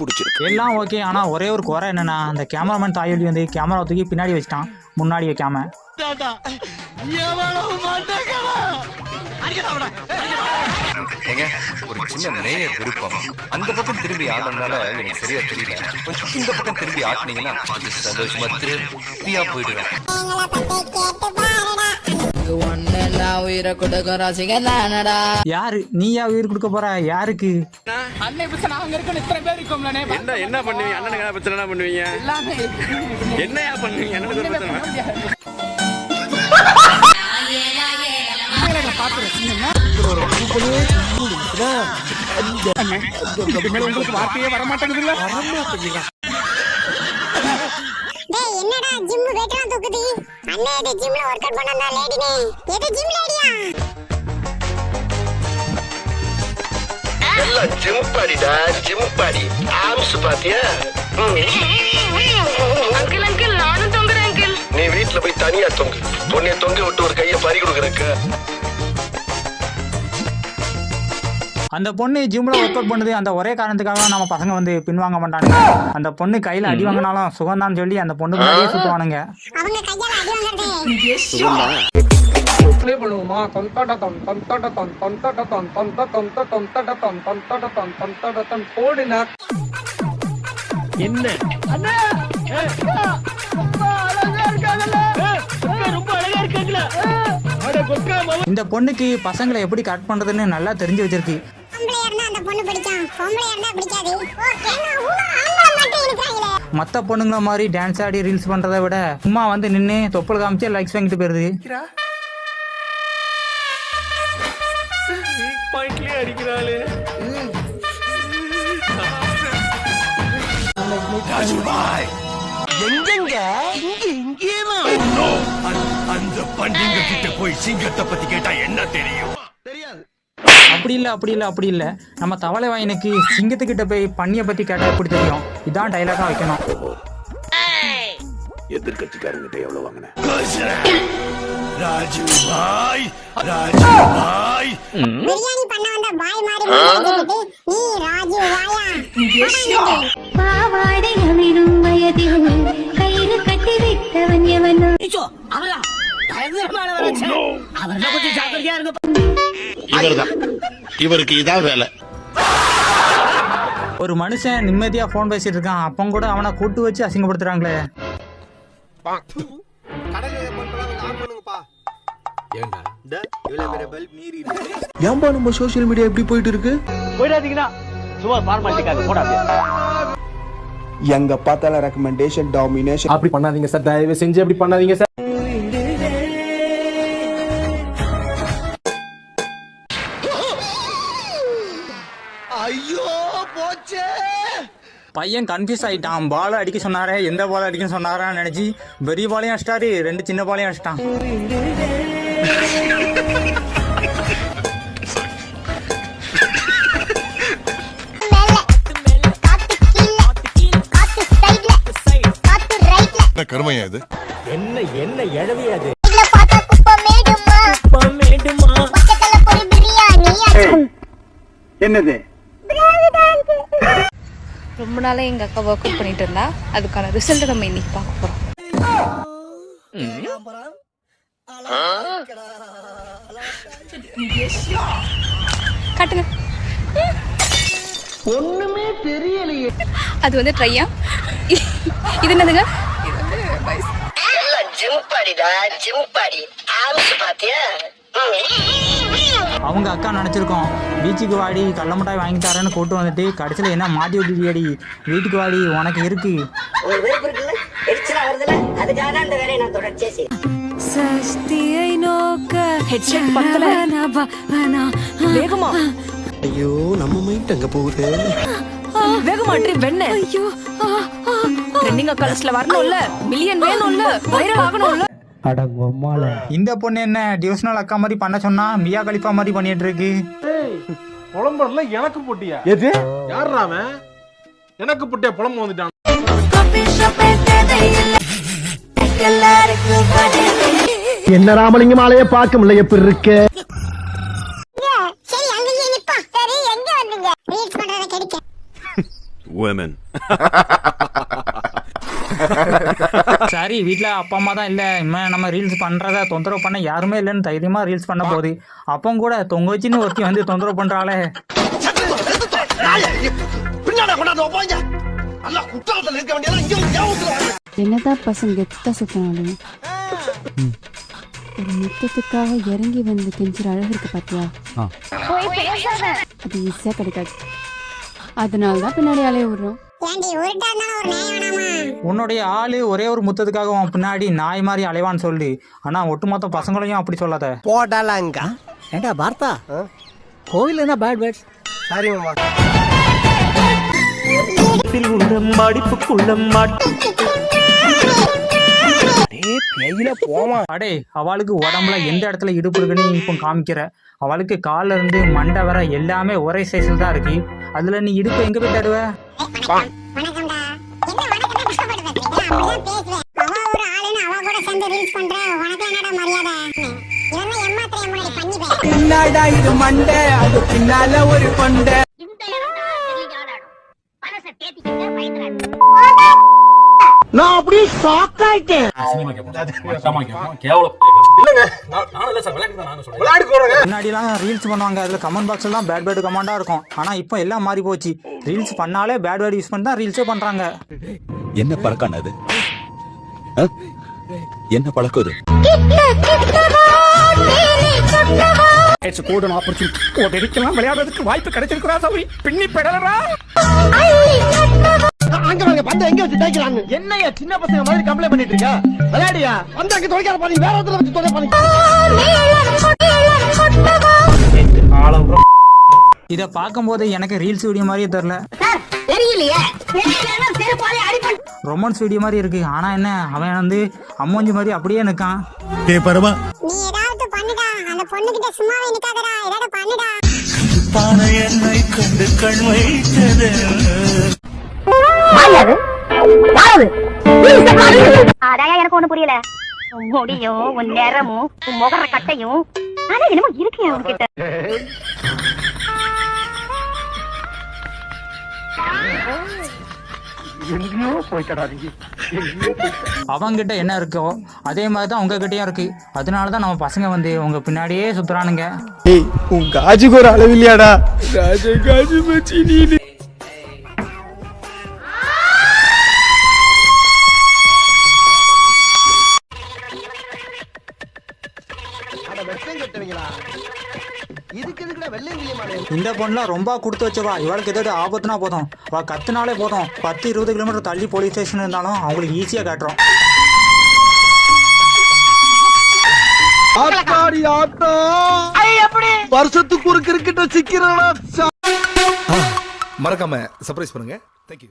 பிடிச்சிருக்கு எல்லாம் ஓகே ஆனா ஒரே ஒரு குறை என்னன்னா அந்த கேமராமேன் தாயொலி வந்து கேமரா தூக்கி பின்னாடி வச்சிட்டான். முன்னாடி வைக்காம ஏங்க ஒரு சின்ன நேய விருப்பம். அந்த பக்கம் திரும்பி ஆடுறதுனால எனக்கு சரியா தெரியல. கொஞ்சம் இந்த பக்கம் திரும்பி ஆட்டினீங்கன்னா சந்தோஷமா திருப்தியா போயிடுவேன். ஒன்னா உயிரை கொடுக்கும் ரசிகன் தானடா யாரு? நீயா உயிர் கொடுக்க போற? யாருக்கு? என்ன என்ன பண்ணுவீங்க? அண்ணனுக்கு என்ன பிரச்சனை என்ன பண்ணுவீங்க? என்னையா பண்ணுவீங்க? அண்ணனுக்கு பிரச்சனை. டேய் என்னடா ஜிம் வெயிட்லாம் தூக்குது? அண்ணே இது ஜிம்ல ஒர்க் அவுட் பண்ணா லேடினே எது ஜிம் லேடியா எல்லாம் ஜிம் பாடிடா ஜிம் பாடி. ஆம்ஸ் பாத்தியா? அங்கிள் அங்கிள் நானும் தொங்குறேன் அங்கிள் நீ வீட்ல போய் தனியா தொங்கு. உன்னை தொங்க விட்டு ஒரு கைய பறி கொடுக்கறக்கு. அந்த பொண்ணு ஜிம்ல ஒர்க் அவுட் பண்ணுது. அந்த ஒரே காரணத்துக்காக நம்ம பசங்க வந்து பின்வாங்க மாட்டானுங்க. அந்த பொண்ணு கையில அடி வாங்கினாலும் சுகம்தான் சொல்லி அந்த பொண்ணு முன்னாடியே சுத்துவானுங்க. அவங்க கையால அடி வாங்குறதே. இந்த பொண்ணுக்கு பசங்களை எப்படி கரெக்ட் பண்றதுன்னு நல்லா தெரிஞ்சு வச்சிருக்கு. பொண்ணு பிடிக்கும். பொம்பளையா இருந்தா பிடிக்காது. மற்ற பொண்ணுங்கள மாதிரி டான்ஸ் ஆடி ரீல்ஸ் பண்றதை விட சும்மா வந்து நின்று தொப்புள் காமிச்சு லைக்ஸ் வாங்கிட்டு போயிருது. பாயிண்ட்லயே அடிக்கிறாளே. அந்த பண்டிங்க கிட்ட போய் சிங்கத்தை பத்தி கேட்டா என்ன தெரியும்? அப்படி இல்லை அப்படி இல்லை அப்படி இல்லை. நம்ம தவளை வாயினுக்கு சிங்கத்துக்கிட்ட போய் பண்ணியை பற்றி கேட்டால் எப்படி தெரியும்? இதான் டைலாகாக வைக்கணும். எதிர்கட்சிக்காரங்கிட்ட எவ்வளவு வாங்கின? ராஜு பாய் ராஜு பாய் பிரியாணி பண்ண வந்த பாய் மாதிரி மூஞ்சி வச்சுக்கிட்டு, நீ ராஜு வாயா பாவாடை அவிழும் வயதில் கயிறு கட்டி வைத்தவன் எவனோ? இவர்தான். இவருக்கு இதான் வேலை. ஒரு மனுஷன் நிம்மதியாக ஃபோன் பேசிட்டு இருக்கான். அப்போ கூட அவனை கூட்டு வச்சு அசிங்கப்படுத்துறாங்களே. ஏன்பா நம்ம சோஷியல் மீடியா எப்படி போயிட்டு இருக்கு? போயிடாதீங்கன்னா சும்மா ஃபார்மாலிட்டிக்காக போடாது எங்க பார்த்தாலும் ரெக்கமெண்டேஷன் டாமினேஷன் அப்படி பண்ணாதீங்க சார் தயவு செஞ்சு அப்படி பண்ணாதீங்க சார் பையன் கன்ஃபியூஸ் ஆயிட்டான். பால் அடிக்க சொன்னாரே எந்த பால் அடிக்க சொன்னாரான்னு நினைச்சு பெரிய பாலையும் அடிச்சிட்டாரு ரெண்டு சின்ன பாலையும் அடிச்சிட்டான். கருமையா இது? இதுல பார்த்தா குப்பை மேடுமா? குப்பை மேடுமா? பச்சைக்கல்ல பொரி பிரியாணி. என்னது? ரொம்ப நாளா எங்க அக்கா ஒர்க் அவுட் பண்ணிட்டு இருந்தா. அதுக்கான ரிசல்ட் நம்ம இன்னைக்கு பார்க்க போறோம். காட்டுங்க. ஒண்ணுமே தெரியலையே. அது வந்து ட்ரையா? இது என்னதுங்க? இது வந்து பைஸ் எல்லாம் ஜிம் பாடிடா ஜிம் பாடி. ஆம்ஸ் பாத்தியா? அவங்க அக்கா நினச்சிருக்கோம். பீச்சுக்கு வாடி கடல மிட்டாய் வாங்கி தரேன்னு கூட்டு வந்துட்டு கடைசியில் என்ன மாட்டி விட்டுடியடி வீட்டுக்கு வாடி உனக்கு இருக்கு. சஷ்டியை நோக்க ஹெட்செட் பக்கல வேகமா. ஐயோ நம்ம மைண்ட் அங்க போகுது? வேகமா ட்ரி வெண்ண ஐயோ ட்ரெண்டிங் கலர்ஸ்ல வரணும்ல. மில்லியன் வேணும்ல. வைரல் ஆகணும்ல. இந்த பொண்ணு என்ன டியூஷனல் அக்கா மாதிரி பண்ண சொன்னா மியா கலிஃபா மாதிரி பண்ணிட்டு இருக்கு புலம்புறதுல எனக்கு போட்டியா? எது யாருடா அவன்? எனக்கு போட்டியா புலம்பு வந்துட்டான். என்ன ராமலிங்கம் ஆலைய பார்க்க முடியல எப்படி இருக்கு? சரி அங்கேயே நிப்பா. சரி எங்க வந்தீங்க? ரீல்ஸ் பண்றத கிடைக்க. Women. சரி வீட்டில் அப்பா அம்மா தான் இல்லை. இனிமேல் நம்ம ரீல்ஸ் பண்ணுறத தொந்தரவு பண்ண யாருமே இல்லைன்னு தைரியமாக ரீல்ஸ் பண்ண போகுது. அப்போ கூட தொங்க வச்சுன்னு ஒருத்தி வந்து தொந்தரவு பண்ணுறாளே என்னதான் பசங்க கெத்தா சுத்தினாலும் ஒரு முத்தத்துக்காக இறங்கி வந்து கெஞ்சுற அழகு இருக்கு பாத்தியா? அது ஈஸியா கிடைக்காது. அதனால தான் பின்னாடி அலைய விடுறோம். ஏண்டி உருட்டா இருந்தாலும் ஒரு நியாயம் வேணாமா? உன்னுடைய ஆளு ஒரே ஒரு முத்தத்துக்காக உன் பின்னாடி நாய் மாதிரி அலைவான்னு சொல்லு. ஆனால் ஒட்டுமொத்த பசங்களையும் அப்படி சொல்லாத. போடலாங்க ஏண்டா பார்த்தா கோவில் என்ன பேட் பேட்ஸ் சரி மாமா அடே அவளுக்கு உடம்புல எந்த இடத்துல இடுப்பு இருக்குன்னு இப்போ காமிக்கிற? அவளுக்கு கால்ல இருந்து மண்டை வர எல்லாமே ஒரே சைஸில் தான் இருக்கு. அதுல நீ இடுப்பு எங்க போய் தடுவ? என்ன ஒரு கூட என்னடா இது மண்டை அது பின்னால ஒரு கொண்டை. நான் அப்படியே ஷாக் ஆயிட்டேன். முன்னாடிலாம் ரீல்ஸ் பண்ணுவாங்க. அதில் கமெண்ட் பாக்ஸ் எல்லாம் பேட் பேட் கமெண்டாக இருக்கும். ஆனால் இப்போ எல்லாம் மாறி போச்சு. ரீல்ஸ் பண்ணாலே பேட் பேட் யூஸ் பண்ணி தான் ரீல்ஸே பண்ணுறாங்க என்ன பழக்கம் அது என்ன பழக்கம் அது இட்ஸ் ஆப்பர்ச்சுனிட்டி உதவிக்கெல்லாம் விளையாடுறதுக்கு வாய்ப்பு கிடைச்சிருக்கிறா சௌரி? பின்னி பெடலரா? வாங்க பந்த எங்க வச்சு தேய்க்கிறாங்க என்னையா சின்ன பசங்க மாதிரி கம்ப்ளைண்ட் பண்ணிட்டு இருக்க விளையாடியா வந்து அங்க தொலைக்காத பாருங்க வேற இடத்துல வச்சு தொலை பாருங்க இதை பார்க்கும்போது எனக்கு ரீல்ஸ் வீடியோ மாதிரியே தெரில தெரியலையே. ரொமான்ஸ் வீடியோ மாதிரி இருக்கு. ஆனால் என்ன அவன் வந்து அம்மோஞ்சி மாதிரி அப்படியே நிற்கான் நீ ஏதாவது பண்ணுடா. அந்த பொண்ணுகிட்ட சும்மாவே நிக்காதடா. ஏதாவது பண்ணுடா. அதான் எனக்கு ஒண்ணு புரியல. முடியும் உன் நிறமும் உன் முகர கட்டையும் ஆனா என்னமோ இருக்கு உன்கிட்ட. அவங்கிட்ட என்ன இருக்கோ அதே மாதிரி தான் உங்ககிட்டயும் இருக்கு. அதனால தான் நம்ம பசங்க வந்து உங்க பின்னாடியே சுத்துறானுங்க. ஏய் உன் காஜுக்கு ஒரு அளவு இல்லையாடா? காஜு காஜு மச்சி நீ பொண்ணுலாம் ரொம்ப கொடுத்து வச்சவா. இவளுக்கு ஏதாவது ஆபத்துனா போதும். அவ கத்துனாலே போதும். பத்து இருபது கிலோமீட்டர் தள்ளி போலீஸ் ஸ்டேஷன் இருந்தாலும் அவங்களுக்கு ஈஸியாக காட்டுறோம். ஆத்தாடி ஆத்தா. வருஷத்துக்கு ஒரு கிரிக்கெட்ட சிக்கிறானா மறக்காம சர்ப்ரைஸ் பண்ணுங்க. தேங்க்யூ